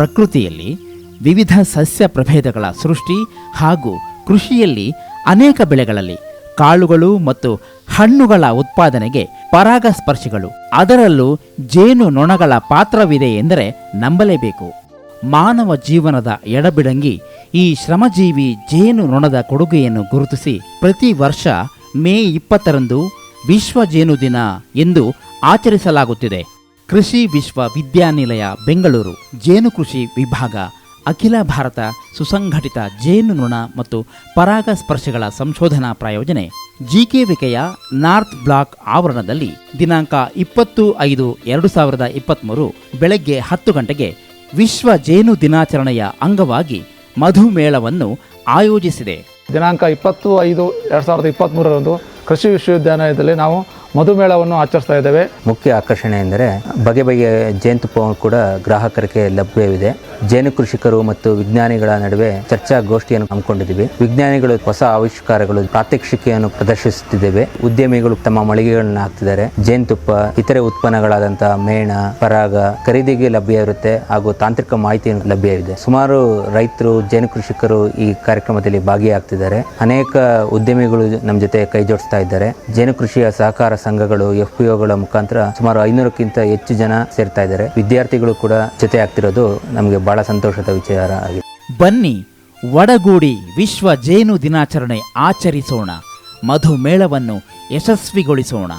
ಪ್ರಕೃತಿಯಲ್ಲಿ ವಿವಿಧ ಸಸ್ಯ ಪ್ರಭೇದಗಳ ಸೃಷ್ಟಿ ಹಾಗೂ ಕೃಷಿಯಲ್ಲಿ ಅನೇಕ ಬೆಳೆಗಳಲ್ಲಿ ಕಾಳುಗಳು ಮತ್ತು ಹಣ್ಣುಗಳ ಉತ್ಪಾದನೆಗೆ ಪರಾಗಸ್ಪರ್ಶಿಗಳು. ಅದರಲ್ಲೂ ಜೇನು ನೊಣಗಳ ಪಾತ್ರವಿದೆ ಎಂದರೆ ನಂಬಲೇಬೇಕು. ಮಾನವ ಜೀವನದ ಎಡಬಿಡಂಗಿ ಈ ಶ್ರಮಜೀವಿ ಜೇನು ನೊಣದ ಕೊಡುಗೆಯನ್ನು ಗುರುತಿಸಿ ಪ್ರತಿ ವರ್ಷ ಮೇ ಇಪ್ಪತ್ತರಂದು ವಿಶ್ವ ಜೇನು ದಿನ ಎಂದು ಆಚರಿಸಲಾಗುತ್ತಿದೆ. ಕೃಷಿ ವಿಶ್ವವಿದ್ಯಾನಿಲಯ, ಬೆಂಗಳೂರು. ಜೇನು ಕೃಷಿ ವಿಭಾಗ, ಅಖಿಲ ಭಾರತ ಸುಸಂಘಟಿತ ಜೇನು ನೊಣ ಮತ್ತು ಪರಾಗಸ್ಪರ್ಶಗಳ ಸಂಶೋಧನಾ ಪ್ರಾಯೋಜನೆ. ಜಿಕೆವಿಕೆಯ ನಾರ್ತ್ ಬ್ಲಾಕ್ ಆವರಣದಲ್ಲಿ ದಿನಾಂಕ ಇಪ್ಪತ್ತು ಐದು ಎರಡು ಸಾವಿರದ ಇಪ್ಪತ್ತ್ಮೂರು ಬೆಳಗ್ಗೆ ಹತ್ತು ಗಂಟೆಗೆ ವಿಶ್ವ ಜೇನು ದಿನಾಚರಣೆಯ ಅಂಗವಾಗಿ ಮಧುಮೇಳವನ್ನು ಆಯೋಜಿಸಿದೆ. ದಿನಾಂಕ ಇಪ್ಪತ್ತು ಐದು ಎರಡು ಸಾವಿರದ ಇಪ್ಪತ್ತ್ಮೂರರಂದು ಕೃಷಿ ವಿಶ್ವವಿದ್ಯಾಲಯದಲ್ಲಿ ನಾವು ಮಧುಮೇಳವನ್ನು ಆಚರಿಸ್ತಾ ಇದ್ದೇವೆ. ಮುಖ್ಯ ಆಕರ್ಷಣೆ ಎಂದರೆ ಬಗೆ ಬಗೆಯ ಜೇನುತುಪ್ಪವನ್ನು ಕೂಡ ಗ್ರಾಹಕರಿಗೆ ಲಭ್ಯವಿದೆ. ಜೇನು ಕೃಷಿಕರು ಮತ್ತು ವಿಜ್ಞಾನಿಗಳ ನಡುವೆ ಚರ್ಚಾ ಗೋಷ್ಠಿಯನ್ನು ಹಮ್ಮಿಕೊಂಡಿದ್ದೀವಿ. ವಿಜ್ಞಾನಿಗಳು ಹೊಸ ಆವಿಷ್ಕಾರಗಳು, ಪ್ರಾತ್ಯಕ್ಷಿಕೆಯನ್ನು ಪ್ರದರ್ಶಿಸುತ್ತಿದ್ದೇವೆ. ಉದ್ಯಮಿಗಳು ತಮ್ಮ ಮಳಿಗೆಗಳನ್ನ ಹಾಕ್ತಿದ್ದಾರೆ. ಜೇನುತುಪ್ಪ, ಇತರೆ ಉತ್ಪನ್ನಗಳಾದಂತಹ ಮೇಣ, ಪರಾಗ ಖರೀದಿಗೆ ಲಭ್ಯ ಇರುತ್ತೆ ಹಾಗೂ ತಾಂತ್ರಿಕ ಮಾಹಿತಿಯನ್ನು ಲಭ್ಯವಿದೆ. ಸುಮಾರು ರೈತರು, ಜೇನು ಕೃಷಿಕರು ಈ ಕಾರ್ಯಕ್ರಮದಲ್ಲಿ ಭಾಗಿಯಾಗ್ತಿದ್ದಾರೆ. ಅನೇಕ ಉದ್ಯಮಿಗಳು ನಮ್ಮ ಜೊತೆ ಕೈ ಜೋಡಿಸ್ತಾ ಇದ್ದಾರೆ. ಜೇನು ಕೃಷಿಯ ಸಹಕಾರ ಸಂಘಗಳು ಎಫ್ ಪಿ ಒಗಳ ಮುಖಾಂತರ ಸುಮಾರು ಐನೂರಕ್ಕಿಂತ ಹೆಚ್ಚು ಜನ ಸೇರ್ತಾ ಇದ್ದಾರೆ. ವಿದ್ಯಾರ್ಥಿಗಳು ಕೂಡ ಜೊತೆ ಆಗ್ತಿರೋದು ನಮಗೆ ಬಹಳ ಸಂತೋಷದ ವಿಚಾರ ಆಗಿದೆ. ಬನ್ನಿ ಒಡಗೂಡಿ ವಿಶ್ವ ಜೇನು ದಿನಾಚರಣೆ ಆಚರಿಸೋಣ. ಮಧುಮೇಳವನ್ನು ಯಶಸ್ವಿಗೊಳಿಸೋಣ.